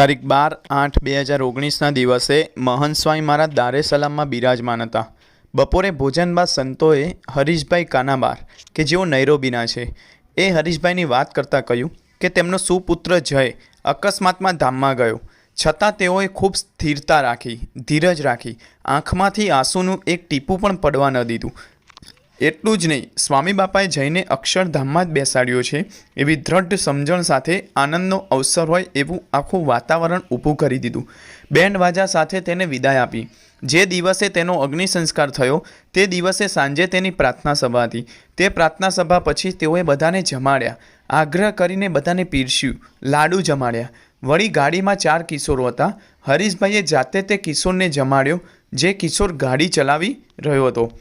તારીખ બાર આઠ બે હજાર ઓગણીસના દિવસે મહંત સ્વામી મહારાજ દારે સલામમાં બિરાજમાન હતા. બપોરે ભોજન બાદ સંતોએ હરીશભાઈ કાનાબાર, કે જેઓ નૈરોબીના છે, એ હરીશભાઈની વાત કરતાં કહ્યું કે તેમનો સુપુત્ર જય અકસ્માતમાં ધામમાં ગયો. છતાં તેઓએ ખૂબ સ્થિરતા રાખી, ધીરજ રાખી, આંખમાંથી આંસુનું એક ટીપું પણ પડવા ન દીધું. એટલું જ નહીં, સ્વામી બાપાએ જઈને અક્ષરધામમાં જ બેસાડ્યો છે. એવી દ્રઢ સમજણ સાથે આનંદનો અવસર હોય એવું આખું વાતાવરણ ઊભું કરી દીધું. બેન્ડ વાજા સાથે તેને વિદાય આપી. જે દિવસે તેનો અગ્નિ સંસ્કાર થયો, તે દિવસે સાંજે તેની પ્રાર્થના સભા હતી. તે પ્રાર્થના સભા પછી તેઓએ બધાને જમાડ્યા. આગ્રહ કરીને બધાને પીરસ્યું. લાડુ જમાડ્યા. વળી ગાડીમાં ચાર કિશોરો હતા. હરીશભાઈએ જાતે તે કિશોરને જમાડ્યો, જે કિશોર ગાડી ચલાવી રહ્યો હતો.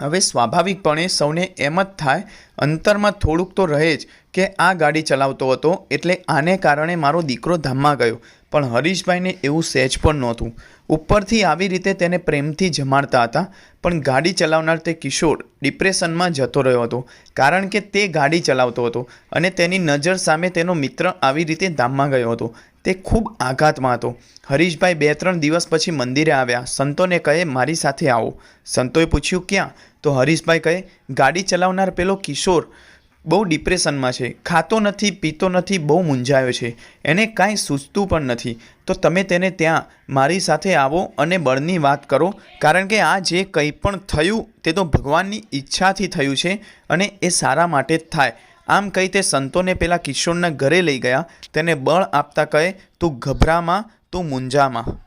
હવે સ્વાભાવિકપણે સૌને એમ જ થાય, અંતરમાં થોડુંક તો રહે જ કે આ ગાડી ચલાવતો હતો એટલે આને કારણે મારો દીકરો ધામમાં ગયો. પણ હરીશભાઈને એવું સહેજ પણ નહોતું. ઉપરથી આવી રીતે તેને પ્રેમથી જમાડતા હતા, પણ ગાડી ચલાવનાર તે કિશોર ડિપ્રેશનમાં જતો રહ્યો હતો, કારણ કે તે ગાડી ચલાવતો હતો અને તેની નજર સામે તેનો મિત્ર આવી રીતે ધામમાં ગયો હતો. તે ખૂબ આઘાતમાં હતો. હરીશભાઈ બે ત્રણ દિવસ પછી મંદિરે આવ્યા. સંતોને કહે, મારી સાથે આવો. સંતોએ પૂછ્યું, ક્યાં? તો હરીશભાઈ કહે, ગાડી ચલાવનાર પેલો કિશોર બહુ ડિપ્રેશનમાં છે. ખાતો નથી, પીતો નથી, બહુ મૂંઝાયો છે. એને કાંઈ સૂચતું પણ નથી. તો તમે તેને ત્યાં મારી સાથે આવો અને બળની વાત કરો. કારણ કે આ જે કંઈ પણ થયું તે તો ભગવાનની ઈચ્છાથી થયું છે અને એ સારા માટે જ થાય. આમ કહી તે સંતોને પેલા કિશોરના ઘરે લઈ ગયા. તેને બળ આપતા કહે, તું ગભરામાં, તું મૂંઝામાં.